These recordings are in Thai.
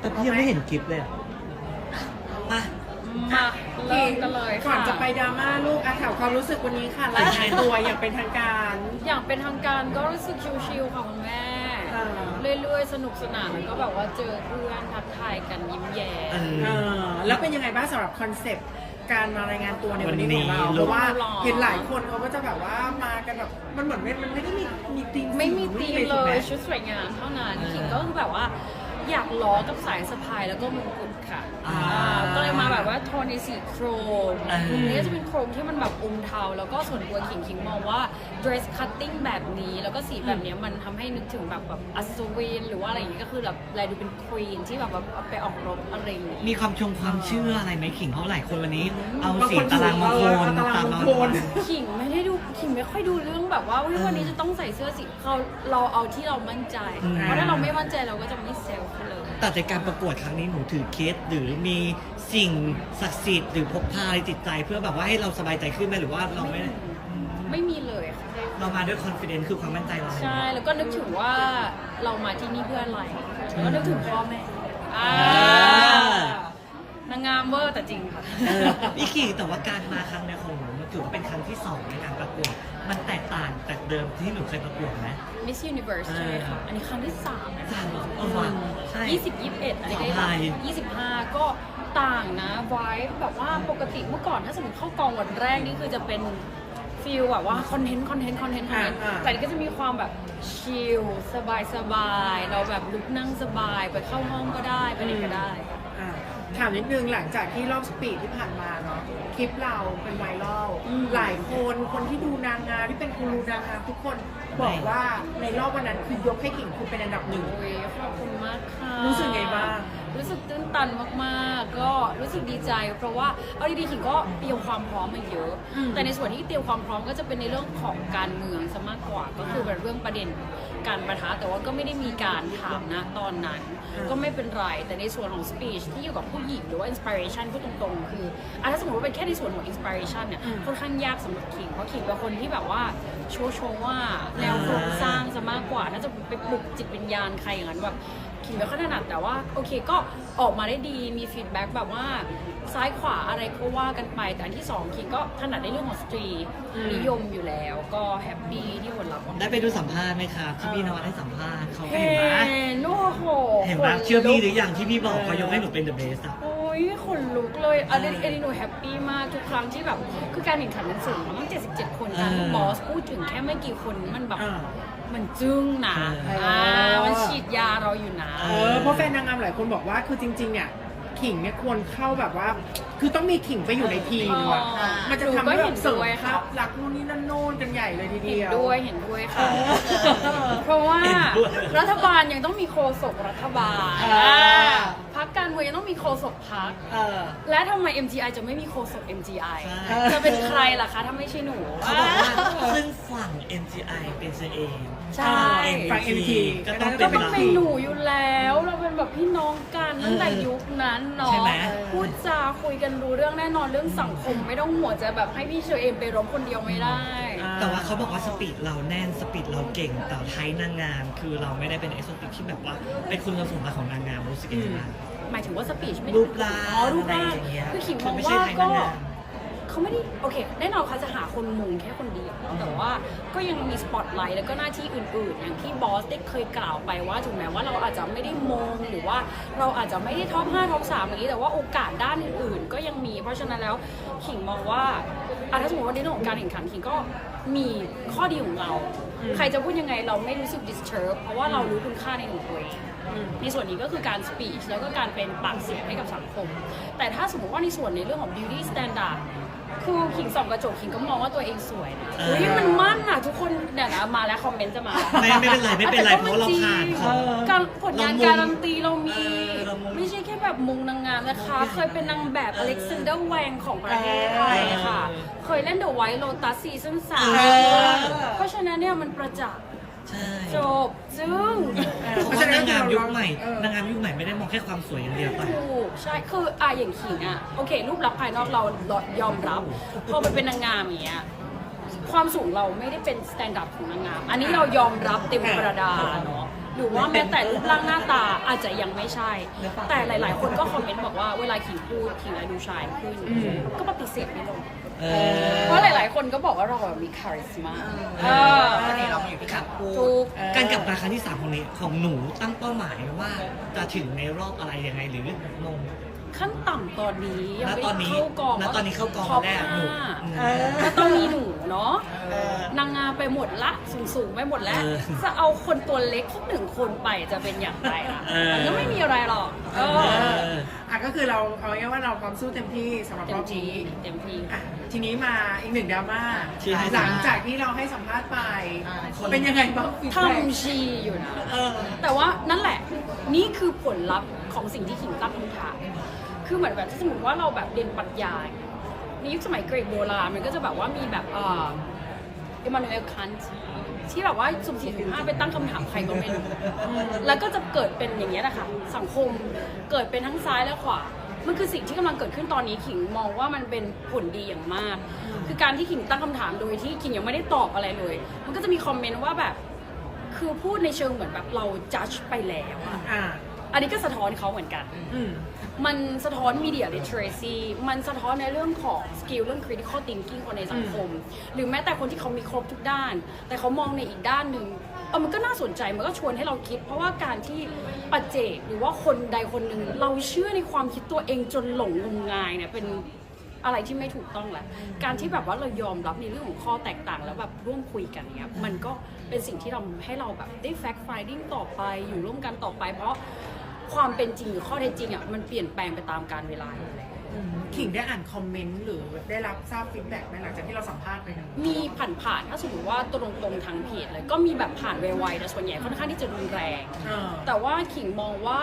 แต่พี่ยังไม่เห็นคลิปเลยอะมามาเริ่มกันเลยก่อนค่จะไปดราม่าลูกอาถามความรู้สึกวันนี้ค่ะรายงานตัวอย่างเป็นทางการ อย่างเป็นทางการก็รู้สึกชิลๆค่ะคุณแม่อ่าเรื่อยๆ สนุกสนานแล้วก็แบบว่าเจอเพื่อนทักทายกันยิ้มแย้เอม อ เออแล้วเป็นยังไงบ้างสำหรับคอนเซปต์การมารายงานตัวในวันนี้ของเรา วันนี้ เพราะว่าหรอเห็นหลายคนเขาก็จะแบบว่ามากันแบบมันเหมือนไม่มันไม่ได้มีมีธีมไม่มีธีมถูเลกไหยชุดสวยงามเท่านั้นเออ ขิงก็คือแบบว่า อยากล้อกับสายสะพายแล้วก็มงกุฎค่ะอ่าอ่าก็เลยมาแบบว่าโทนในสีโครมเอออันนี้ก็จะเป็นโครมที่มันแบบอมเทา แล้วก็ส่วนตัวขิงขิงมองว่า dress cutting แบบนี้ แล้วก็สีแบบเนี้ยมันทำให้นึกถึงแบบแบบอัศวินหรือว่าอะไรอย่างงี้ก็คือแบบแลดูเป็นควีนที่แบบแบบเอาไปออกรบอะไรอย่างงี้ มีความชงความเชื่ออะไรไหมขิงเพราะหลายคนวันนี้ เอาบางสีคนตารางมงคลเออเอาตารางมงคลขิงไม่ได้ดูขิงไม่ค่อยดูเรื่องแบบว่าอุ๊ยเออวันนี้จะต้องใส่เสื้อสีเขาเราเอาที่เรามั่นใจอืมเพราะถ้าเราไม่มั่นใจเราก็จะไม่เซลล์เขาเลย แต่ในการประกวดครั้งนี้หนูถือเคสหรือมีสิ่งศักดิ์สิทธิ์หรือพกพาอะไรติดใจเพื่อแบบว่าให้เราสบายใจขึ้นไหมหรือว่าเราไม่ได้อืมไม่มีเลยค่ะ เรามาด้วยคอนฟ idence คือความมั่นใจเราใช่ แล้วก็นึกถึงว่าเรามาที่นี่เพื่ออะไรแล้วก็นึกถึงพ่อแม่อ่าอ่านางงามเวอร์แต่จริงค่ะ เออพี่ขิงแต่ว่าการมาครั้งเนี้ยของหนูมันถือว่าเป็นครั้งที่สองในการประกวด มันแตกต่างจากเดิมที่หนูเคยประกวดไหม Miss Universe ใช่ไหมคะ อันนี้ครั้งที่สามนะสามเหรอเออว่ะ ใช่ยี่สิบยี่สิบเอ็ดอะไรก็ขออภัยยี่สิบห้าก็ต่างนะไวแบบว่าปกติเมื่อก่อนถ้าสมมติเข้ากองวันแรกนี่คือจะเป็นฟิลแบบว่าคอนเทนต์คอนเทนต์คอนเทนต์คอนเทนต์อ่าอ่าแต่นี่ก็จะมีความแบบชิลสบายสบายๆเราแบบลุกนั่งสบายไปเข้าห้องก็ได้ไปไหนก็ได้อ่าถามนิดนึงหลังจากที่รอบสปีดที่ผ่านมาเนาะคลิปเราเป็นไวรัลอืมหลายคนคนที่ดูนางงามที่เป็นกูรูนางงามทุกคนบอกว่าในรอบวันนั้นคือยกให้กิ่งคุณเป็นอันดับหนึ่งโอ้ยขอบคุณมากค่ะรู้สึกไงบ้างรู้สึก ตื้นตันมากๆ ก็รู้สึกดีใจ เพราะว่าเอาดีๆขิงก็เตรียมความพร้อมมาเยอะอืมแต่ในส่วนที่เตรียมความพร้อมก็จะเป็นในเรื่องของการเมืองซะมากกว่า ก็คือเป็นเรื่องประเด็นการประทะแต่ว่าก็ไม่ได้มีการถามนะตอนนั้น ก็ไม่เป็นไร แต่ในส่วนของ speech ที่เกี่ยวกับผู้หญิงหรือว่า inspiration พูดตรงๆ คืออะถ้าสมมติว่าเป็นแค่ในส่วนของ inspiration เนี่ยอืมค่อนข้างยากสำหรับขิงเพราะขิงเป็นคนที่แบบว่าโชว์โชว์ว่าแนวโครงสร้างซะมากกว่าน่าจะไปปลุกจิตวิญญาณใครอย่างนั้นแบบ ขิงไม่ค่อยถนัดแต่ว่าโอเคก็ออกมาได้ดีมีฟีดแบ็กแบบว่าซ้ายขวาอะไรก็ว่ากันไป แต่อันที่สองขิงก็ถนัดในเรื่องของสตรีอืมนิยมอยู่แล้ว ก็แฮปปี้ที่ผลลัพธ์ออกมาได้ไปดูสัมภาษณ์ไหมครับที่พี่นวัดให้สัมภาษณ์เขาเห็เห็นไหมนโอ้โหเห็นไหมขลุกเชื่อพี่หรือยังที่พี่บอกเขายกให้หนูเป็น the best อะโอ้ยขนลุกเลยอันนี้อันนี้หนูแฮปปี้มากทุกครั้งที่แบบคือการแข่งขันมันสูงมันต้อง77 คนการที่เออบอสพูดถึงแค่ไม่กี่คนมันแบบอ่า มันจึ้งนะเอออ่อ่ามันฉีดยาเราอยู่นะ เออเพราะแฟนนางงามหลายคนบอกว่าคือจริง ๆ เนี่ยขิงเนี่ยควรเข้าแบบว่า คือต้องมีขิงไปอยู่ในทีมว่ะอ๋อมันจะหนูทำก็ให้แบเห็บนเสริมด้วยคค่ะรับรักนู่นนี่นั่นโน่นกันใหญ่เลยทีเดีเห็นยว ด้วยเห็นด้วยค่ะเพราะว่าเห็นด้วย รัฐบาลยังต้องมีโฆษกรัฐบาลอ่า พักการเมืองยังต้องมีโฆษกพัก เออ และทำไม MGI จะไม่มีโฆษก MGI ใช่ จะเป็นใครล่ะคะ ถ้าไม่ใช่หนูเขาบอกว่าซึ่งฝั่ง MGI เป็นเซเอง ใช่ ฝั่ง MT ก็ต้องก็เป็น ต้องเราเป็นหนูอยู่แล้ว เราเป็นแบบพี่น้องกันตั้งแต่ยุคนั้นเนาะใช่ไหม พูดจาคุยกันรู้เรื่องแน่นอนเรื่องสังคมไม่ต้องห่วงจะแบบให้พี่เชอเอมไปรบคนเดียวไม่ได้อ่าแต่ว่าเขาบอกว่าสปีดเราแน่นสปีดเราเก่งแต่ไทยนางงาม คือเราไม่ได้เป็นเอ็กโซติกที่แบบว่าเป็นคุณสมบัติของนางงามรู้สึกยังไงบ้าง หมายถึงว่าสปีชไม่ได้รูปร่างอ๋อรูปร่างอะไรอย่างเงี้ยคือขิงมคือองไม่ใช่ว่าไทยก็นางงาม เขาไม่ได้โอเคแน่นอนเขาจะหาคนมุงแค่คนเดียวแต่ว่าก็ยังมีสปอตไลท์แล้วก็หน้าที่อื่นๆ อย่างที่บอสได้เคยกล่าวไปว่าถึงแม้ว่าเราอาจจะไม่ได้มงหรือว่าเราอาจจะไม่ได้ท็อป5ท็อป3อย่างนี้ แต่ว่าโอกาสด้านอื่นๆ ก็ยังมี เพราะฉะนั้นแล้วขิงมองว่าอะถ้าสมมติว่าในเรื่องของการแข่งขันขิงก็มีข้อดีของเราอืมใครจะพูดยังไงเราไม่รู้สึก disturb เพราะว่าเรารู้คุณค่าในตัวเองอืมในส่วนนี้ก็คือการ speech แล้วก็การเป็นปากเสียงให้กับสังคม แต่ถ้าสมมติว่าในส่วนในเรื่องของ beauty standard คือขิงส่องกระจกขิงก็มองว่าตัวเองสวยนะเออ เฮ้ยมันมั่นอะทุกคนเนี่ยนะมาแล้วคอมเมนต์จะมาไม่ไม่เป็นไรไม่เป็นไรแต่ก็เพราะเราผ่านจงเขา การผลงานเรามุงการันตีเรามี เออเรามุง ไม่ใช่แค่แบบมุงนางงามนะคะ เคยเป็นนางแบบอเล็กซานเดอร์แวงของประเทศไทยค่ะ เคยเล่น The White Lotus ซีซั่นสามเออ เพราะฉะนั้นเนี่ยมันประจักษ์ ใช่จบซึ่งเพราะว่านางงามยุคใหม่เออนางงามยุคใหม่ไม่ได้มองแค่ความสวยอย่างเดียวไป ถูกใช่คืออะอย่างขิงอะโอเค รูปลักษณ์ภายนอกเรายอมรับ พอไปเป็นนางงามอย่างเงี้ยความสูงเราไม่ได้เป็นสแตนดาร์ดของนางงาม อันนี้เรายอมรับเต็มประดาเนาะ หรือว่าแม้แต่รูปร่างหน้าตาอาจจะยังไม่ใช่แล้วปากแต่หลาย ๆ คนก็คอมเมนต์บอกว่าเวลาขิงพูดขิงอะดูชายขึ้น ก็ปฏิเสธไม่ลงเออเพราะหลาย ๆ คนก็บอกว่าเราอะมีคาริสมาเออวันนี้เรามาอยู่ที่ขับพูถูดกการกลับมาครั้งที่สามของนี้ของหนูตั้งเป้าหมายว่าจะถึงในรอบอะไรยังไงหรือมง ขั้นต่ำตอนนี้ยังณไม่ตอนนี้เข้ากองณตอนนี้เข้ากองท็อปแรกหนูห้าอืมแล้วต้องมีหนูเนาะ เออ นางงามไปหมดละสูงๆไปหมดแล้ว เออจะเอาคนตัวเล็กสักหนึ่งคนไปจะเป็นอย่างไรล่ะเออ มันก็ไม่มีอะไรหรอกเอเอออ อะก็คือเราเอาง่ายๆว่าเราความสู้เต็มที่สำหรับเต็รมอบที่นี้เต็มที่ อะทีนี้มาอีกหนึ่งดราม่าที่ให้หลังจากที่เราให้สัมภาษณ์ไป อ่า เป็นยังไงบ้างฟีดแบ็กทำชีอยู่นะ เออ แต่ว่านั่นแหละ นี่คือผลลัพธ์ของสิ่งที่ขิงตั้งคำถาม คือเหมือนแบบถ้าสมมติว่าเราแบบเรียนปรัชญาในยุคสมัยกรีกโบราณมันก็จะแบบว่ามีแบบเอ่อเอมานูเอลคันต์ที่แบบว่าสุ่มสี่สุ่มห้าไปตั้งคำถามใครก็ไม่รู้แล้วก็จะเกิดเป็นอย่างเงี้ยนะคะสังคมเกิดเป็นทั้งซ้ายและขวามันคือสิ่งที่กำลังเกิดขึ้นตอนนี้ขิงมองว่ามันเป็นผลดีอย่างมาก คือการที่ขิงตั้งคำถามโดยที่ขิงยังไม่ได้ตอบอะไรเลย มันก็จะมีคอมเมนต์ว่าแบบ คือพูดในเชิงเหมือนแบบเราจัดไปแล้วอะ อ่าอันนี้ก็สะท้อนเขาเหมือนกัน อืม มันสะท้อน media literacy มันสะท้อนในเรื่องของสกิลเรื่อง critical thinking คนในสังคม หรือแม้แต่คนที่เขามีครบทุกด้าน แต่เขามองในอีกด้านหนึ่งเออมันก็น่าสนใจมันก็ชวนให้เราคิด เพราะว่าการที่ปัจเจกหรือว่าคนใดคนหนึ่งเราเชื่อในความคิดตัวเองจนหลงงมงายเนี่ยเป็นอะไรที่ไม่ถูกต้องแหละการที่แบบว่าเรายอมรับในเรื่องของข้อแตกต่างแล้วแบบร่วมคุยกันเนี่ยมันก็เป็นสิ่งที่ทำให้เราแบบได้ fact finding ต่อไปอยู่ร่วมกันต่อไป เพราะ ความเป็นจริงหรือข้อเท็จจริงอะมันเปลี่ยนแปลงไปตามกาลเวลาอยู่แล้วขิงได้อ่านคอมเมนต์หรือได้รับทราบฟีดแบ็กไหมหลังจากที่เราสัมภาษณ์ไปนะมีผ่านๆถ้าสมมติว่าตรงๆทางเพจเลยก็มีแบบผ่านไวๆแต่ส่วนใหญ่ค่อนข้างที่จะรุนแรง เออ แต่ว่าขิงมองว่า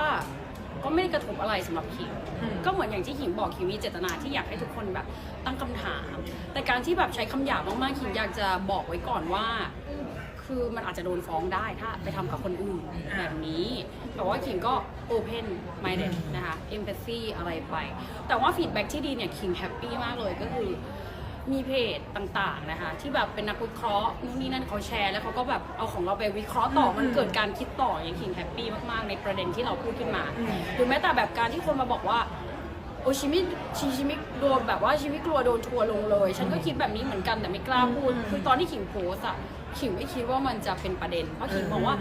ก็ไม่ได้กระทบอะไรสำหรับขิง อืม ก็เหมือนอย่างที่ขิงบอกขิงมีเจตนาที่อยากให้ทุกคนแบบตั้งคำถาม แต่การที่แบบใช้คำหยาบมากๆขิงอยากจะบอกไว้ก่อนว่า คือมันอาจจะโดนฟ้องได้ถ้าไปทำกับคนอื่นแบบนี้ แต่ว่าขิงก็โอเพนไม่เด็นะคะเอมพัซซีอะไรไป แต่ว่าฟีดแบ็ที่ดีเนี่ยขิงแฮปปี้มากเลยก็คือมีเพจต่างๆนะคะที่แบบเป็นนักวิเคราะห์นู่นนี่นั่นเขาแชร์ แล้วเขาก็แบบเอาของเราไปวิเคราะห์ต่อมันเกิดการคิดต่ออย่างคิงแฮปปี้มากๆ ในประเด็นที่เราพูดขึ้นมาหรือแม้แต่แบบการที่คนมาบอกว่าโอชิมิชิชิมิโดนแบบว่าชิมิกลัวโดนทัวร์ลงเลย ฉันก็คิดแบบนี้เหมือนกันแต่ไม่กล้าพูดคือตอนที่ขิงโพสอะ ขิงไม่คิดว่ามันจะเป็นประเด็นเพราะขิงบอกว่า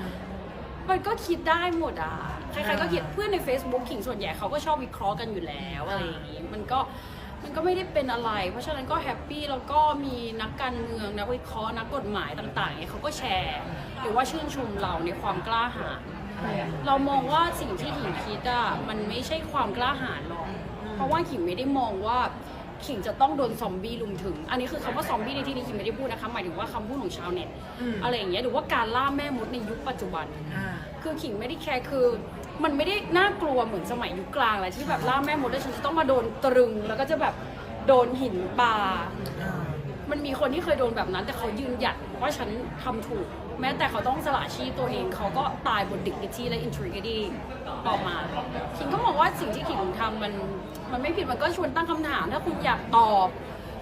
มันก็คิดได้หมดอะใครๆก็คิดเพื่อนใน Facebook ขิงส่วนใหญ่เขาก็ชอบวิเคราะห์กันอยู่แล้วอะไรอย่างงี้มันก็มันก็ไม่ได้เป็นอะไร เพราะฉะนั้นก็แฮปปี้แล้วก็มีนักการเมืองนักวิเคราะห์นักกฎหมายต่างๆเนี่ยเขาก็แชร์หรือว่าชื่นชมเราในความกล้าหาญเรามองว่าสิ่งที่ขิงคิดอะมันไม่ใช่ความกล้าหาญหรอกเพราะว่าขิงไม่ได้มองว่า ขิงจะต้องโดนซอมบี้ลุมถึง อันนี้คือคำว่าซอมบี้ในที่นี้ขิงไม่ได้พูดนะคะ หมายถึงว่าคำพูดของชาวเน็ตอืมอะไรอย่างเงี้ยหรือว่าการล่าแม่มดในยุคปัจจุบัน อ่า คือขิงไม่ได้แคร์คือ มันไม่ได้น่ากลัวเหมือนสมัยยุคกลางเลยที่แบบล่าแม่มดแล้วฉันจะต้องมาโดนตรึง แล้วก็จะแบบโดนหินปลามันมีคนที่เคยโดนแบบนั้น แต่เขายืนหยัดว่าฉันทำถูก แม้แต่เขาต้องสละชีพตัวเองเขาก็ตายบนดิกนิตี้และ integrity ออกมาคิงก็มองว่าสิ่งที่ขิงทำมันมันไม่ผิดมันก็ชวนตั้งคำถาม ถ้าคุณอยากตอบ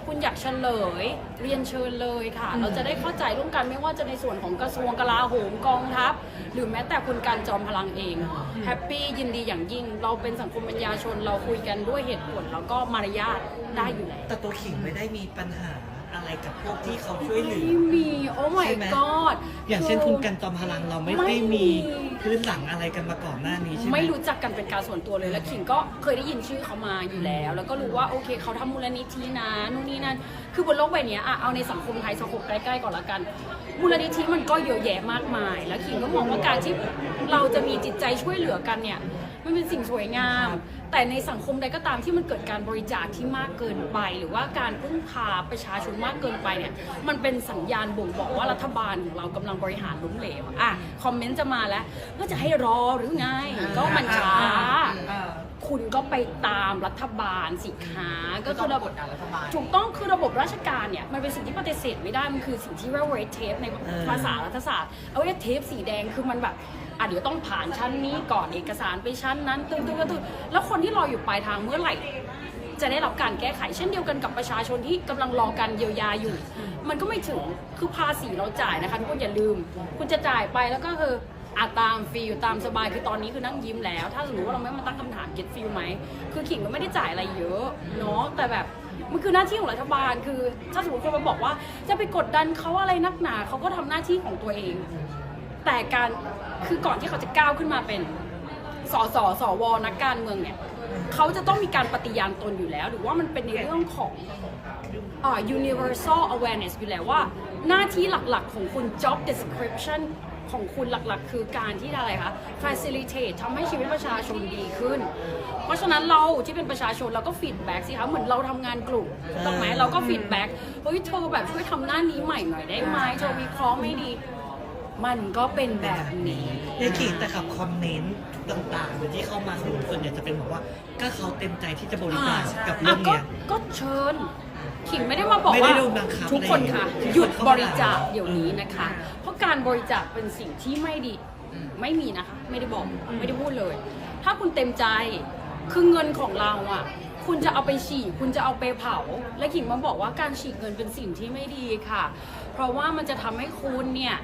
คุณอยากเฉลย เรียนเชิญเลยค่ะ เราจะได้เข้าใจร่วมกันไม่ว่าจะในส่วนของกระทรวงกลาโหมกองทัพ หรือแม้แต่คุณการจอมพลังเองแฮปปี้ยินดีอย่างยิ่ง เราเป็นสังคมปัญญาชนเราคุยกันด้วยเหตุผลแล้วก็มารยาทได้อยู่แล้วแต่ตัวขิงไม่ได้มีปัญหา อะไรกับพวกที่เขาช่วยเหลือ ไม่มีโอ้ my ใช่ไหม god อย่างเช่นคุณกันจอมพลังเราไม่ไม่ได้มี มีพื้นหลังอะไรกันมาก่อนหน้านี้ใช่ไหม ไม่รู้จักกันเป็นการส่วนตัวเลยแล้วขิงก็เคยได้ยินชื่อเขามาอยู่แล้ว แล้วก็รู้ว่าโอเคเขาทำมูลนิธินะนู่นนี่นั่นคือบนโลกใบเนี้ยอะเอาในสังคมไทยสังคมใกล้ๆก่อนละกัน มูลนิธิมันก็เยอะแยะมากมาย แล้วขิงก็มองว่าการที่เราจะมีจิตใจช่วยเหลือกันเนี่ยมันเป็นสิ่งสวยงาม แต่ในสังคมใดก็ตามที่มันเกิดการบริจาคที่มากเกินไป หรือว่าการพึ่งพาประชาชนมากเกินไปเนี่ยมันเป็นสัญญาณบ่งบอกว่ารัฐบาลของเรากำลังบริหารล้มเหลวอะคอมเมนต์จะมาแล้วก็จะให้รอหรือไง ก็มันช้าอ่าคุณก็ไปตามรัฐบาลสิคะก็คือระบบกดดันรัฐบาลถูกต้องคือระบบราชการเนี่ยมันเป็นสิ่งที่ปฏิเสธไม่ได้มันคือสิ่งที่เรียกว่า red tape ในเออภาษารัฐศาสตร์เอาเรดเทปสีแดงคือมันแบบ อะเดี๋ยวต้องผ่านชั้นนี้ก่อนเอกสารไปชั้นนั้นตึ้งตึ้งตึ้งแล้วคนที่รออยู่ปลายทางเมื่อไหร่ จะได้รับการแก้ไขเช่นเดียวกันกับประชาชนที่กำลังรอการเยียวยาอยู่ มันก็ไม่ถึงคือภาษีเราจ่ายนะคะทุกคนอย่าลืม คุณจะจ่ายไปแล้วก็คืออะตามฟีลตามสบายคือตอนนี้คือนั่งยิ้มแล้ว ถ้าสมมติว่าเราไม่มาตั้งคำถามเก็ตฟีลไหมคือขิงก็ไม่ได้จ่ายอะไรเยอะเนาะแต่แบบมันคือหน้าที่ของรัฐบาลคือ ถ้าสมมติคนมาบอกว่าจะไปกดดันเขาอะไรนักหนาเขาก็ทำหน้าที่ของตัวเอง แต่การ คือก่อนที่เขาจะก้าวขึ้นมาเป็นสสสวนักการเมืองเนี่ยเขาจะต้องมีการปฏิญาณตนอยู่แล้ว หรือว่ามันเป็นในเรื่องของอ่า universal awareness อยู่แล้วว่า หน้าที่หลักๆของคุณ job description ของคุณหลักๆ คือการที่อะไรคะ facilitate ทำให้ชีวิตประชาชนดีขึ้น เพราะฉะนั้นเราที่เป็นประชาชนเราก็ feedback สิคะเหมือนเราทำงานกลุ่มถูกต้องไหมเราก็ feedback เฮ้ยเธอแบบช่วยทำหน้านี้ใหม่หน่อยได้ไหมเธอวิเคราะห์ไม่ดี มันก็เป็นแบบนี้ในขิงแต่กับคอมเมนต์ต่างๆหรือที่เข้ามาของหนูส่วนใหญ่จะเป็นบอกว่าก็เขาเต็มใจที่จะบริจาคอ่าใช่กับเรื่อะองก็เนี้ย ก็เชิญ ขิงไม่ได้มาบอกไม่ได้ว่าโดนบังคับทุกคนค่ะ อะไรอย่างเงี้ยหยุดที่คนบเข้ามาริจาคเดี๋ยวนี้นะคะอ่าเพราะการบริจาคเป็นสิ่งที่ไม่ดีไม่มีนะคะ ไม่ได้บอกไม่ได้พูดเลย ถ้าคุณเต็มใจคือเงินของเราอะ คุณจะเอาไปฉีกคุณจะเอาไปเผา และขิงมาบอกว่าการฉีกเงินเป็นสิ่งที่ไม่ดีค่ะ เพราะว่ามันจะทำให้คุณเนี่ย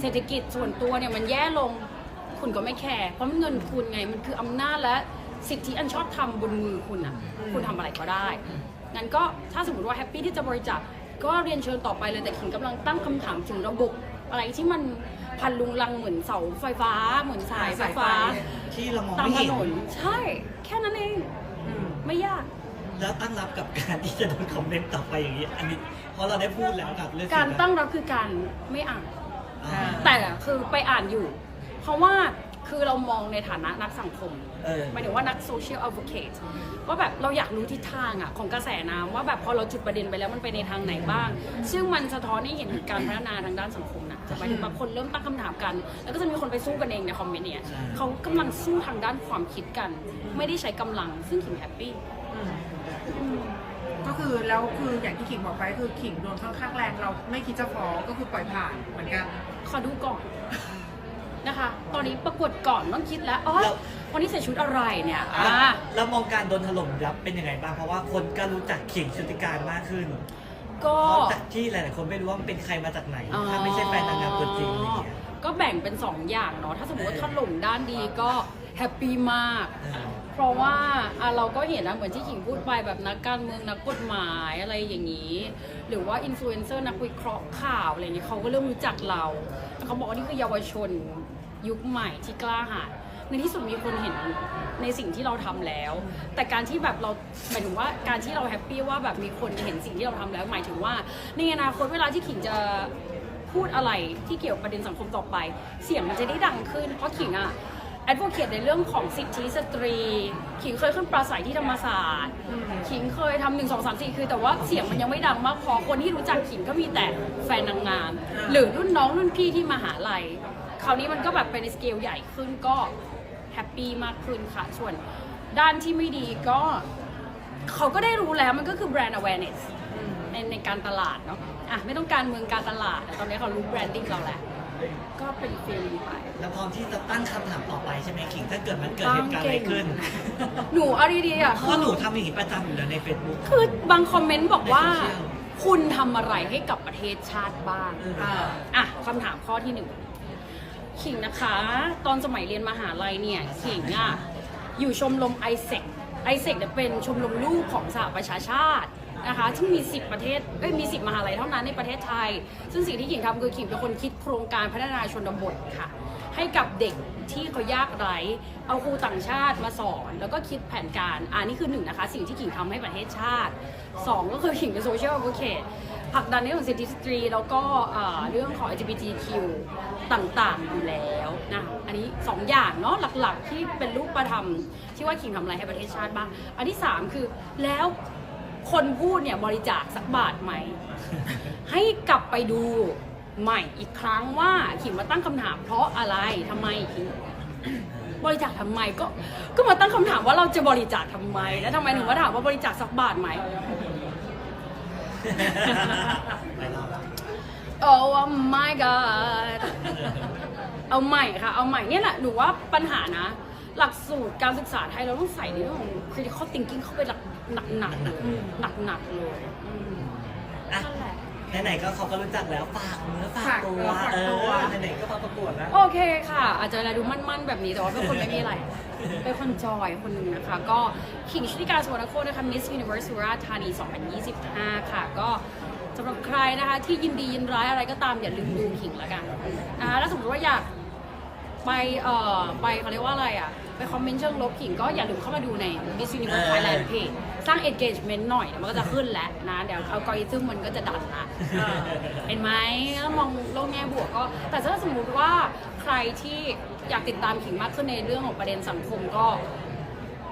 เศรษฐกิจส่วนตัวเนี่ยมันแย่ลงคุณก็ไม่แคร์เพราะมันเงินคุณไงมันคืออำนาจและสิทธิอันชอบทำบนมือคุณอะ คุณทำอะไรก็ได้งั้นก็ถ้าสมมติว่าแฮปปี้ที่จะบริจาคก็เรียนเชิญต่อไปเลยแต่ขิงกำลังตั้งคำถามถึงระบบอะไรที่มันพันลุงลังเหมือนเสาไฟฟ้า เหมือนสายไฟฟ้า ที่เรามองตามไม่ถเห็นนนใช่ แค่นั้นเอง อืมไม่ยาก แล้วตั้งรับกับการที่จะโดนคอมเมนต์ต่อไปอย่างนี้ อันนี้เพราะเราได้พูดแล้วกับเรื่องการตั้งรับคือการไม่อ่าน อ่า แต่คือไปอ่านอยู่ เพราะว่าคือเรามองในฐานะนักสังคมเออ หมายถึงว่านักโซเชียล a d v o c a t e ว่าแบบเราอยากรู้ทิศทางอะของกระแสน้ำว่าแบบพอเราจุดประเด็นไปแล้วมันไปในทางไหนบ้าง ซึ่งมันสะท้อนให้เห็นถึงการพัฒนาทางด้านสังคมนะหมายถึงบางคนเริ่มตั้งคำถามกัน แล้วก็จะมีคนไปสู้กันเองในคอมเมนต์เนี่ยใช่ เขากำลังสู้ทางด้านความคิดกัน ไม่ได้ใช้กำลังซึ่งขิงแฮปปี้อืม ก็คือแล้วคืออย่างที่ขิงบอกไปคือขิงโดนค่อนข้างแรงเราไม่คิดจะฟ้องก็คือปล่อยผ่านเหมือนกัน ขอดูก่อนนะคะ ตอนนี้ประกวดก่อนต้องคิดแล้วอ๋อแล้ว วันนี้ใส่ชุดอะไรเนี่ยแล้วอ่าแล้วมองการโดนถล่มยับเป็นยังไงบ้าง เพราะว่าคนก็รู้จักขิงชุติการมากขึ้นก็ เพราะจากที่หลายๆคนไม่รู้ว่ามันเป็นใครมาจากไหน ถ้าไม่ใช่แฟนนางงามตัวจริงอะไรอย่างเงี้ย ก็แบ่งเป็นสองอย่างเนาะ ถ้าสมมติว่าถล่มด้านดีก็ แฮปปี้มากเออเพราะว่าอะเราก็เห็นนะเหมือนที่ขิงพูดไปแบบนักการเมืองนักกฎหมายอะไรอย่างนี้ หรือว่าอินฟลูเอนเซอร์นักวิเคราะห์ข่าวอะไรอย่างนี้เขาก็เริ่มรู้จักเราแล้วเขาบอกว่านี่คือเยาวชนยุคใหม่ที่กล้าหาญในที่สุดมีคนเห็นในสิ่งที่เราทำแล้ว แต่การที่แบบเราหมายถึงว่าการที่เราแฮปปี้ว่าแบบมีคนเห็นสิ่งที่เราทำแล้ว หมายถึงว่าในอนาคตเวลาที่ขิงจะพูดอะไรที่เกี่ยวกับประเด็นสังคมต่อไป เสียงมันจะได้ดังขึ้น เพราะขิงอะ แอดโวเคทในเรื่องของสิทธิสตรี ขิงเคยขึ้นปราศัยที่ธรรมศาสตร์ ขิงเคยทำหนึ่งสองสามสี่คือแต่ว่าเสียงมันยังไม่ดังมากพอคนที่รู้จักขิงก็มีแต่แฟนนางงาม หรือรุ่นน้องรุ่นพี่ที่มหาลัย คราวนี้มันก็แบบเป็นในสเกลใหญ่ขึ้นก็แฮปปี้มากขึ้นค่ะ ส่วนด้านที่ไม่ดีก็เขาก็ได้รู้แล้วมันก็คือแบรนด์ awareness ในในการตลาดเนาะอะไม่ต้องการเมืองการตลาดแต่ตอนนี้เขารู้แบรนดิ้งเราแล้ว ก็เป็นฟีลนี้ไป แล้วพร้อมที่จะตั้งคำถามต่อไปใช่ไหมขิง ถ้าเกิดมันเกิดเหตุการณ์อะไรขึ้น หนูเอาดีๆอะเพราะหนูทำอย่างนี้ประจำอยู่แล้วในเฟซบุ๊ก คือบางคอมเมนต์บอกว่า ในโซเชียล คุณทำอะไรให้กับประเทศชาติบ้างอ่าอะคำถามข้อที่หนึ่งขิงนะคะ ตอนสมัยเรียนมหาลัยเนี่ยขิงอะอยู่ชมรมไอเซกไอเซกเนี่ยเป็นชมรมลูกของสหประชาชาติ นะคะซึ่งมี 10 ประเทศเอ้ยมี 10 มหาลัยเท่านั้นในประเทศไทย ซึ่งสิ่งที่ขิงทำคือขิงเป็นคนคิดโครงการพัฒนาชนบทค่ะ ให้กับเด็กที่เขายากไร้เอาครูต่างชาติมาสอน แล้วก็คิดแผนการอ่านี่คือหนึ่งนะคะ สิ่งที่ขิงทำให้ประเทศชาติสองก็คือขิงเป็นโซเชียล a d v o c a t e ผลักดันในเรื่องของสิทธิสตรี แล้วก็เรื่องของ LGBTQ ต่างๆ อยู่แล้วนะอันนี้ 2 อย่างเนาะหลักๆ ที่เป็นรูปธรรมที่ว่าขิงทำอะไรให้ประเทศชาติบ้าง อันที่ 3 คือแล้ว คนพูดเนี่ยบริจาคสักบาทไหม ให้กลับไปดูใหม่อีกครั้งว่าขิงมาตั้งคำถามเพราะอะไรทำไมขิงบริจาคทำไมก็ ก็มาตั้งคำถามว่าเราจะบริจาคทำไม แล้วทำไมถึงว่าถามว่าบริจาคสักบาทไหมไปรอบ Oh my god เอาใหม่ค่ะ เอาใหม่เนี่ยแหละหนูว่าปัญหานะ หลักสูตรการศึกษาไทยเราต้องใส่ในเรื่องของ critical thinking เข้าไปหนัก หนักหนักหนักหนักๆเลยอืมอะนั่นแหละในไหนๆก็เขาก็รู้จักแล้วฝากเนื้อฝากฝากตัว ฝากเอตัว อไหนๆก็มาประกวดแล้ว โอเคค่ะ อาจจะเวลาดูมั่นๆแบบนี้แต่ว่าเป็นคนไม่มีอะไร เป็นคนจอยคนหนึ่งนะคะ ก็ขิงชุติการสวนโคตนะคะ Miss Universe สุราษฎร์ธานี 2025 ค่ะ ก็สำหรับใครนะคะที่ยินดียินร้ายอะไรก็ตามอย่าลืมดูขิงแล้วกันนะคะแล้วสมมติว่าอยากไปเอ่อไปเขาเรียกว่าอะไรอะ ไปคอมเมนต์เชิงลบขิงก็อย่าลืมเข้ามาดูใน Miss Universe เออ Thailand page สร้าง engagement หน่อยเดี๋ยวมันก็จะขึ้นแล้วนะ เดี๋ยวเอากริทึมมันก็จะดันละเออเห็นไหมแล้วมองโลกแง่บวกก็ แต่ถ้าสมมุติว่าใครที่อยากติดตามขิงมากขึ้นในเรื่องของประเด็นสังคมก็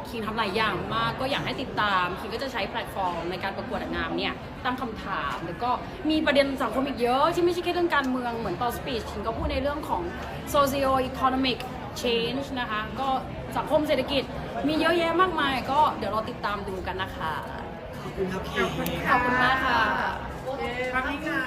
ขิงทำหลายอย่างมากก็อยากให้ติดตามขิงก็จะใช้แพลตฟอร์มในการประกวดนางงามเนี่ยตั้งคำถามแล้วก็มีประเด็นสังคมอีกเยอะที่ไม่ใช่แค่เรื่องการเมืองเหมือนตอนสปีชขิงก็พูดในเรื่องของ socio economic change นะคะ ก็สังคมเศรษฐกิจ มีเยอะแยะมากมายก็เดี๋ยวเราติดตามดูกันนะคะ ขอบคุณครับพี่ขอบคุณขอบคุณมากค่ะภาพนี้ค่ะ